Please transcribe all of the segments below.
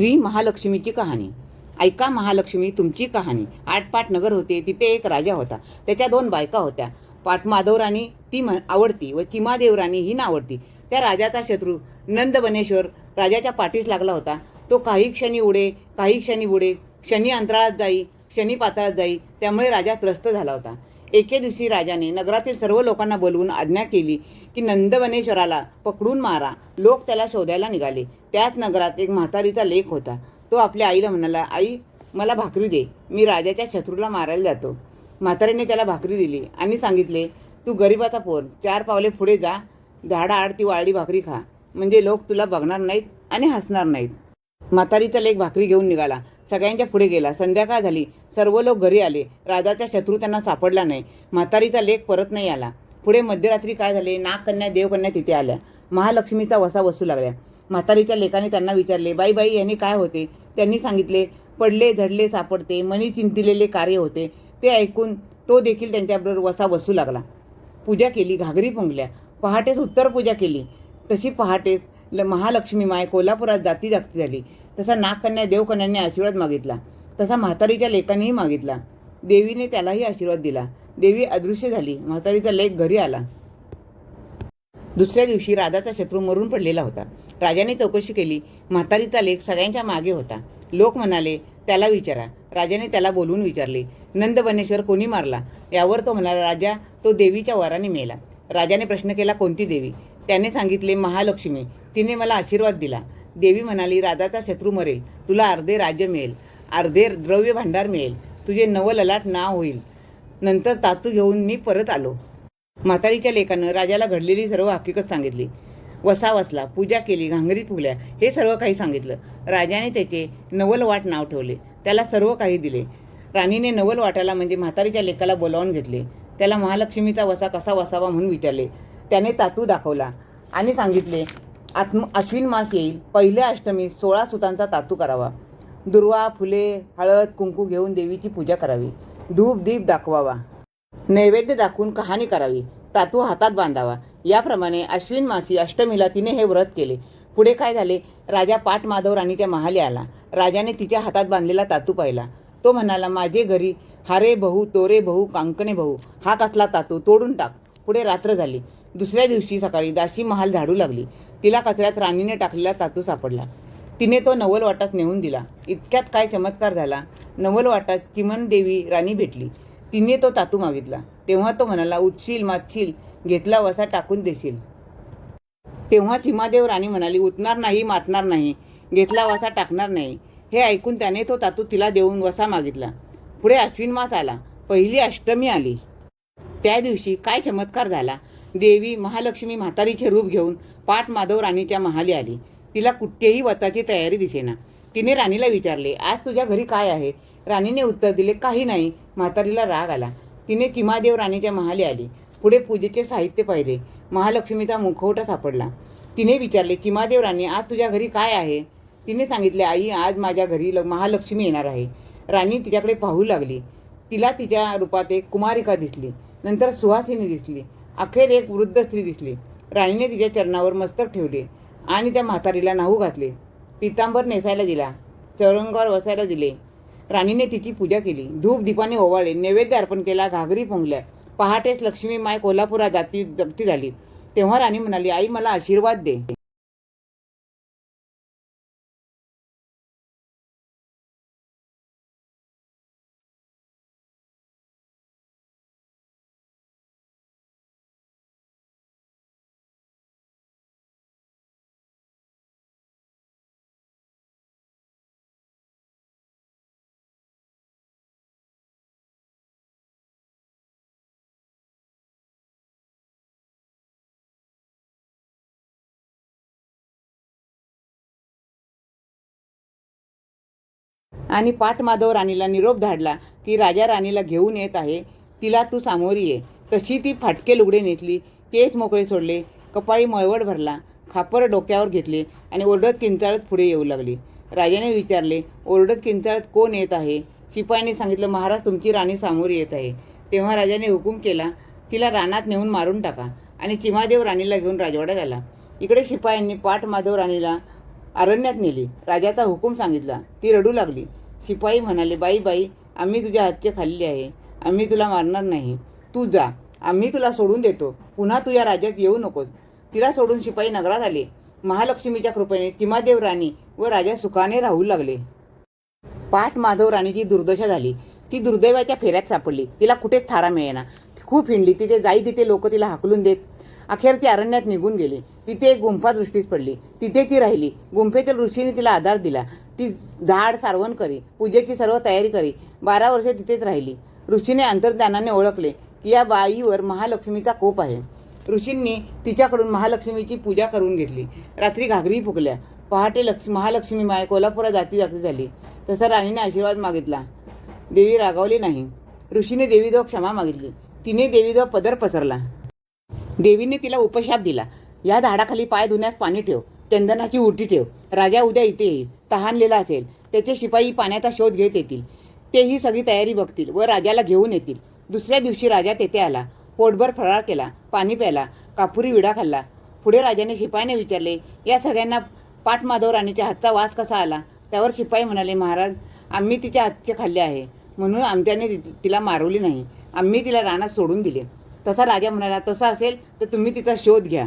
श्री महालक्ष्मीची कहाणी. ऐका महालक्ष्मी तुमची कहाणी. आटपाट नगर होते तिथे एक राजा होता. त्याच्या दोन बायका होत्या. पाटमाधवराणी ती म्हण आवडती व चिमादेवराणी ही नावडती. त्या राजाचा शत्रू नंदबनेश्वर राजाच्या पाठीस लागला होता. तो काही क्षणी उडे काही क्षणी बुडे. शनी अंतराळात जाई शनी पाताळात जाई. त्यामुळे राजा त्रस्त झाला होता. एके दिवशी राजाने नगरातील सर्व लोकांना बोलवून आज्ञा केली. की नंदवनेश्वराला पकडून मारा. लोक त्याला शोधायला निघाले. त्याच नगरात एक म्हातारीचा लेख होता. तो आपल्या आईला म्हणाला आई मला भाकरी दे. मी राजाच्या शत्रूला मारायला जातो. म्हातारीने त्याला भाकरी दिली आणि सांगितले तू गरीबाचा पोर. चार पावले पुढे जा. झाडा आड ती वाळली भाकरी खा. म्हणजे लोक तुला बघणार नाहीत आणि हसणार नाहीत. म्हातारीचा लेख भाकरी घेऊन निघाला. सगळ्यांच्या पुढे गेला. संध्याकाळ झाली. सर्व लोक घरी आले. राजाचा शत्रू त्यांना सापडला नाही. म्हातारीचा लेख परत नाही आला. पुढे मध्यरात्री काय झाले? नागकन्या देवकन्या तिथे आल्या. महालक्ष्मीचा वसा बसू लागल्या. म्हातारीच्या लेखाने त्यांना विचारले बाई बाई यांनी काय होते? त्यांनी सांगितले पडले झडले सापडते मनी चिंतिलेले कार्य होते. ते ऐकून तो देखील त्यांच्याबरोबर वसा बसू लागला. पूजा केली घागरी पुंगल्या पहाटेच उत्तर पूजा केली. तशी पहाटेच ल- महालक्ष्मी माय कोल्हापुरात जाती जागती झाली. तसा नागकन्या देवकन्यांनी आशीर्वाद मागितला. तसा म्हातारीच्या लेकानेही मागितला. देवीने त्यालाही आशीर्वाद दिला. देवी अदृश्य झाली. म्हातारीचा लेख घरी आला. दुसऱ्या दिवशी राधाचा शत्रू मरून पडलेला होता. राजाने चौकशी केली. म्हातारीचा लेख सगळ्यांच्या मागे होता. लोक म्हणाले त्याला विचारा. राजाने त्याला बोलवून विचारले नंदबनेश्वर कोणी मारला? यावर तो म्हणाला राजा तो देवीच्या वराने मेला. राजाने प्रश्न केला कोणती देवी? त्याने सांगितले महालक्ष्मी. तिने मला आशीर्वाद दिला. देवी म्हणाली राधाचा शत्रू मरेल. तुला अर्धे राज्य मिळेल. अर्धे द्रव्य भांडार मिळेल. तुझे नवललाट नाव होईल. नंतर तातू घेऊन मी परत आलो. म्हातारीच्या लेखानं राजाला घडलेली सर्व हकीकत सांगितली. वसा वसला पूजा केली घांगरी फुगल्या हे सर्व काही सांगितलं. राजाने त्याचे नवलवाट नाव ठेवले. त्याला सर्व काही दिले. राणीने नवल वाटाला म्हणजे म्हातारीच्या लेखाला बोलावून घेतले. त्याला महालक्ष्मीचा वसा कसा वसावा म्हणून विचारले. त्याने तातू दाखवला आणि सांगितले आत्म अश्विन मास येईल. पहिल्या अष्टमी सोळा सुतांचा तातू करावा. दुर्वा फुले हळद कुंकू घेऊन देवीची पूजा करावी. धूप दीप दाखवावा. नैवेद्य दाखवून कहाणी करावी. तातू हातात बांधावा. याप्रमाणे अश्विन मासी अष्टमीला तिने हे व्रत केले. पुढे काय झाले? राजा पाटमाधव राणीच्या महाली आला. राजाने तिच्या हातात बांधलेला तातू पाहिला. तो म्हणाला माझे घरी हारे भाऊ तोरे भाऊ कांकणे भाऊ हा कसला तातू? तोडून टाक. पुढे रात्र झाली. दुसऱ्या दिवशी सकाळी दासी महाल झाडू लागली. तिला कचऱ्यात राणीने टाकलेला तातू सापडला. तिने तो नवल वाटात नेऊन दिला. इतक्यात काय चमत्कार झाला? नवल वाटात चिमन देवी राणी भेटली. तिने तो तातू मागितला. तेव्हा तो म्हणाला उतशील मातशील घेतला वसा टाकून देशील. तेव्हा चिमादेव राणी म्हणाली उतणार नाही मातणार नाही घेतला वसा टाकणार नाही. हे ऐकून त्याने तो तातू तिला देऊन वसा मागितला. पुढे अश्विन मास आला. पहिली अष्टमी आली. त्या दिवशी काय चमत्कार झाला. देवी महालक्ष्मी म्हातारीचे रूप घेऊन पाठ माधव राणीच्या महाली आली. तिला कुठेही वताची तयारी दिसेना. तिने राणीला विचारले आज तुझ्या घरी काय आहे? राणीने उत्तर दिले काही नाही. म्हातारीला राग आला. तिने चिमादेव राणीच्या महाली आली. पुढे पूजेचे साहित्य पाहिले. महालक्ष्मीचा मुखवटा सापडला. तिने विचारले चिमादेव राणी आज तुझ्या घरी काय आहे? तिने सांगितले आई आज माझ्या घरी ल- महालक्ष्मी येणार आहे. राणी तिच्याकडे पाहू लागली. तिला तिच्या रूपात एक कुमारिका दिसली. नंतर सुहासिनी दिसली. अखेर एक वृद्ध स्त्री दिसली. राणीने तिच्या चरणावर मस्तक ठेवले आणि त्या म्हातारीला नाहू घातले. पितांबर नेसायला दिला. चौरंगावर बसायला दिले. राणीने तिची पूजा केली. धूप दीपाने ओवाळले. नैवेद्य अर्पण केला. घागरी पोंगल्या पहाटेच लक्ष्मी माय कोल्हापुरात जाती जगती झाली. तेव्हा राणी म्हणाली आई मला आशीर्वाद दे. आणि पाठमाधव राणीला निरोप धाडला की राजा राणीला घेऊन येत आहे. तिला तू सामोरी ये. तशी ती फाटके लुगडे नेसली केस मोकळे सोडले. कपाळी मळवट भरला. खापर डोक्यावर घेतले आणि ओरडत किंचाळत पुढे येऊ लागली. राजाने विचारले ओरडत किंचाळत कोण येत आहे शिपायाने सांगितलं महाराज तुमची राणी सामोरी येत आहे तेव्हा राजाने हुकूम केला तिला रानात नेऊन मारून टाका. आणि चिमादेव राणीला घेऊन राजवाड्यात आला इकडे शिपायांनी पाठमाधव राणीला अरण्यात नेली. राजाचा हुकूम सांगितला. ती रडू लागली. शिपाई म्हणाले बाई बाई आम्ही तुझ्या हातचे खाल्ले आहे. आम्ही तुला मारणार नाही. तू जा. आम्ही तुला सोडून देतो. पुन्हा तू या राज्यात येऊ नकोस. तिला सोडून शिपाई नगरात आले. महालक्ष्मीच्या कृपेने चिमादेव राणी व राजा सुखाने राहू लागले. पाठ माधव राणीची दुर्दशा झाली. ती दुर्दैवाच्या फेऱ्यात सापडली. तिला कुठेच थारा मिळेना. खूप हिंडली. तिथे जाई तिथे लोक तिला हाकलून देत अखेर ती अरण्यात निघून गेली. तिथे एक गुंफा दृष्टीस पडली. तिथे ती राहिली. गुंफेतील ऋषीने तिला आधार दिला. ती झाड सारवण करी पूजेची सर्व तयारी करी बारा वर्षे तिथेच राहिली. ऋषीने अंतर्ज्ञानाने ओळखले की या बाईवर महालक्ष्मीचा कोप आहे. ऋषींनी तिच्याकडून महालक्ष्मीची पूजा करून घेतली. रात्री घागरी फुकल्या पहाटे लक्ष महालक्ष्मी माय कोल्हापुरात जाती जाती झाली. तसा राणीने आशीर्वाद मागितला. देवी रागावली नाही. ऋषीने देवीजवळ क्षमा मागितली. तिने देवीजवळ पदर पसरला. देवीने तिला उपशाप दिला. या झाडाखाली पाय धुण्यास पाणी ठेव. चंदनाची उटी ठेव. राजा उद्या इथे येईल. तहानलेला असेल. त्याचे शिपाई पाण्याचा शोध घेत येतील. तेही सगळी तयारी बघतील व राजाला घेऊन येतील. दुसऱ्या दिवशी राजा तेथे आला. पोटभर फराळ केला. पाणी प्याला कापुरी विडा खाल्ला. पुढे राजाने शिपाईने विचारले या सगळ्यांना पाटमाधव राणीच्या हातचा वास कसा आला? त्यावर शिपाई म्हणाले महाराज आम्ही तिच्या हातचे खाल्ले आहे. म्हणून आमच्याने ति- तिला मारवली नाही. आम्ही तिला रानात सोडून दिले. तसा राजा म्हणाला तसा असेल तर तुम्ही तिचा शोध घ्या.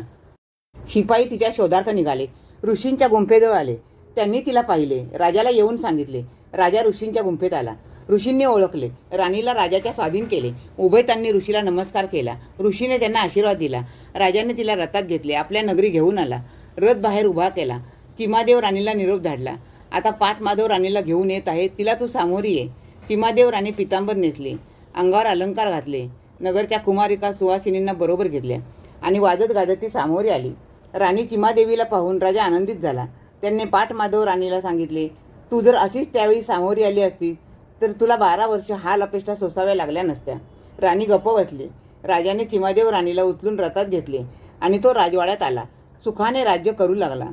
शिपाई तिच्या शोधार्थ निघाले. ऋषींच्या गुंफेजवळ आले. त्यांनी तिला पाहिले. राजाला येऊन सांगितले. राजा ऋषींच्या गुंफेत आला. ऋषींनी ओळखले. राणीला राजाच्या स्वाधीन केले. उभे त्यांनी ऋषीला नमस्कार केला. ऋषीने त्यांना आशीर्वाद दिला. राजाने तिला रथात घेतले. आपल्या नगरी घेऊन आला. रथ बाहेर उभा केला. चिमादेव राणीला निरोप धाडला. आता पाठ माधव राणीला घेऊन येत आहे. तिला तू सामोरी ये. चिमादेव राणी पितांबर नेसले. अंगावर अलंकार घातले. नगरच्या कुमारिका सुवासिनींना बरोबर घेतल्या. आणि वाजत गाजत ती सामोरी आली. राणी चिमादेवीला पाहून राजा आनंदित झाला. त्यांनी पाठमाधव राणीला सांगितले तू जर अशीच त्यावेळी सामोरी आली असती तर तुला बारा वर्ष हाल अपेष्टा सोसाव्या लागल्या नसत्या. राणी गप्प बसली. राजाने चिमादेव राणीला उचलून रथात घेतले आणि तो राजवाड्यात आला. सुखाने राज्य करू लागला.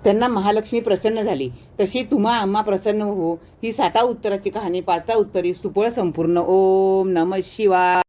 त्यांना महालक्ष्मी प्रसन्न झाली. तशी तुम्हा आम्हा प्रसन्न हो ही साठा उत्तराची कहाणी पाचा उत्तरी सुपळ संपूर्ण. ओम नम शिवा